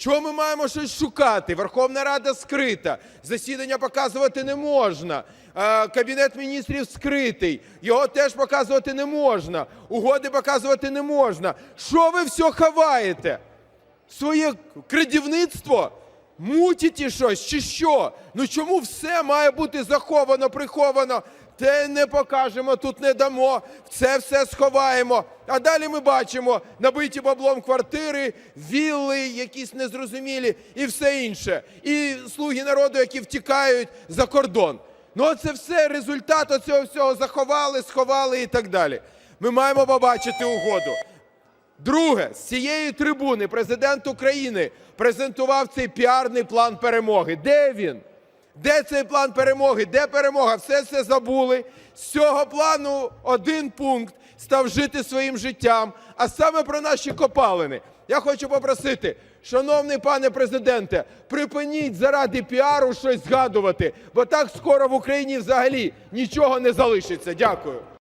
Чого ми маємо щось шукати? Верховна Рада скрита, засідання показувати не можна. Е, Кабінет міністрів скритий, його теж показувати не можна. Угоди показувати не можна. Що ви все ховаєте? Своє крадівництво? Мутіті щось чи що? Ну чому все має бути заховано, приховано? Те не покажемо, тут не дамо, це все сховаємо. А далі ми бачимо набиті баблом квартири, вілли, якісь незрозумілі і все інше. І слуги народу, які втікають за кордон. Ну це все результат оцього всього заховали, сховали і так далі. Ми маємо побачити угоду. Друге, з цієї трибуни президент України презентував цей піарний план перемоги. Де він? Де цей план перемоги? Де перемога? Все все забули. З цього плану один пункт став жити своїм життям, а саме про наші копалини. Я хочу попросити, шановний пане президенте, припиніть заради піару щось згадувати, бо так скоро в Україні взагалі нічого не залишиться. Дякую.